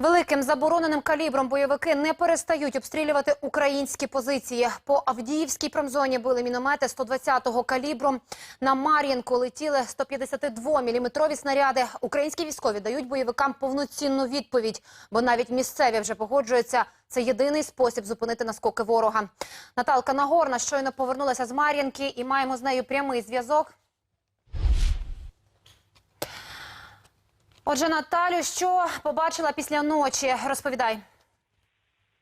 Великим забороненим калібром бойовики не перестають обстрілювати українські позиції. По Авдіївській промзоні били міномети 120-го калібру. На Мар'їнку летіли 152-мм снаряди. Українські військові дають бойовикам повноцінну відповідь, бо навіть місцеві вже погоджуються. Це єдиний спосіб зупинити наскоки ворога. Наталка Нагорна щойно повернулася з Мар'їнки і маємо з нею прямий зв'язок. Отже, Наталю, що побачила після ночі? Розповідай.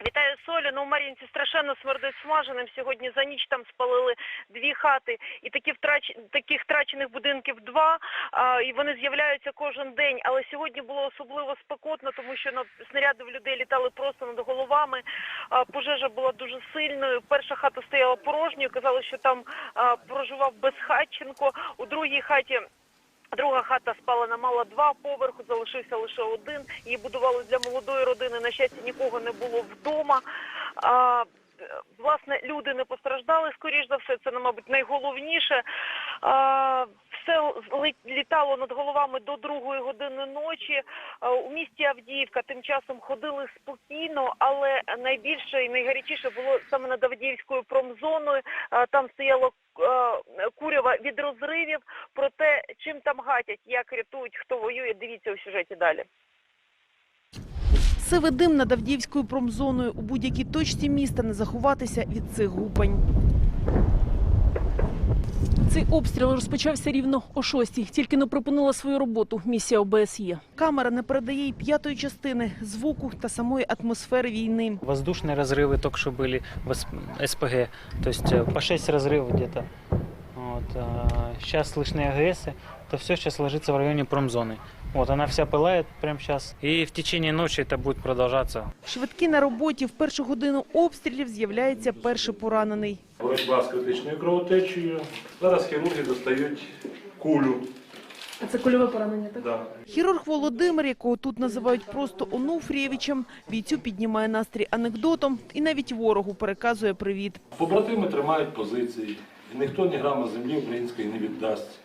Вітаю Солю. Ну, у Мар'їнці страшенно смердить смаженим. Сьогодні за ніч там спалили дві хати. І такі втрач... таких втрачених будинків два. А, і вони з'являються кожен день. Але сьогодні було особливо спекотно, тому що на снаряди в людей літали просто над головами. А, пожежа була дуже сильною. Перша хата стояла порожньою. Казали, що там а, проживав безхатченко. У другій хаті Друга хата спалена мала два поверху, залишився лише один. Її будували для молодої родини. На щастя, нікого не було вдома. А, власне, люди не постраждали, скоріш за все, це, ну, мабуть, найголовніше. А, літало над головами до другої години ночі. У місті Авдіївка тим часом ходили спокійно, але найбільше і найгарячіше було саме над Авдіївською промзоною. Там стояло е, курява від розривів. Про те, чим там гатять, як рятують, хто воює, дивіться у сюжеті далі. Сивий дим над Авдіївською промзоною. У будь-якій точці міста не заховатися від цих гупань. Цей обстріл розпочався рівно о шостій. Тільки не припинила свою роботу місія ОБСЄ. Камера не передає й п'ятої частини звуку та самої атмосфери війни. Воздушные разрывы только что были в СП СПГ, то есть э, по 6 разрывов где-то. Вот, сейчас слышны АГС, то все сейчас ложится в районе промзоны. Вот она вся пылает прямо сейчас. И в течение ночи это будет продолжаться. Швидкі на роботі в першу годину обстрілів з'являється перший поранений. Боротьба з критичною кровотечею. Зараз хірурги достають кулю. А це кульове поранення, так? Да. Хірург Володимир, якого тут називають просто Онуфрєвичем, бійцю піднімає настрій анекдотом і навіть ворогу переказує привіт. Побратими тримають позиції, і ніхто ні грама землі української не віддасть.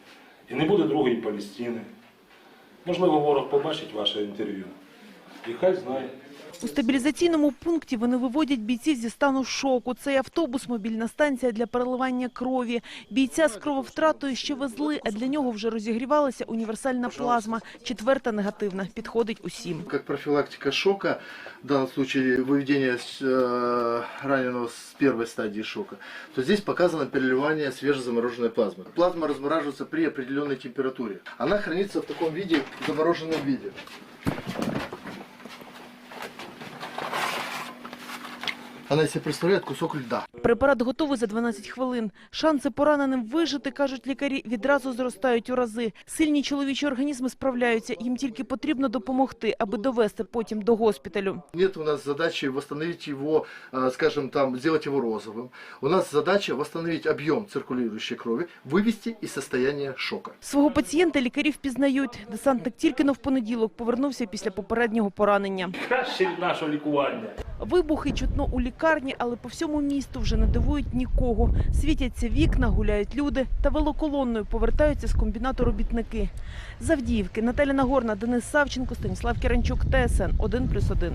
І не буде другої Палестини. Можливо, ворог побачить ваше інтерв'ю. І хай знає. У стабілізаційному пункті вони виводять бійців зі стану шоку. Цей автобус – мобільна станція для переливання крові. Бійця з крововтратою ще везли, а для нього вже розігрівалася універсальна плазма. Четверта негативна. Підходить усім. Как профилактика шока, в данном случае выведение э, раненого с первой стадии шока, то здесь показано переливание свежезамороженной плазмы. Плазма размораживается при определенной температуре. Она хранится в таком виде, в замороженном виде. Она себе представляет кусок льда. Препарат готовий за 12 хвилин. Шанси пораненим вижити, кажуть лікарі, відразу зростають у рази. Сильні чоловічі організми справляються. Їм тільки потрібно допомогти, аби довести потім до госпіталю. Нет у нас задачи восстановить его, э, скажем там, сделать его розовым. У нас задача восстановить объем циркулирующей крови, вывести из состояния шока. Свого пацієнта лікарі впізнають. Десантник тільки но в понеділок повернувся після попереднього поранення. Краще від нашого лікування. Вибухи чутно у лікарні, але по всьому місту вже не дивують нікого. Світяться вікна, гуляють люди та велоколонною повертаються з комбінату робітники. Завдіївки Наталя Нагорна, Денис Савченко, Станіслав Кіранчук, ТСН 1+,1.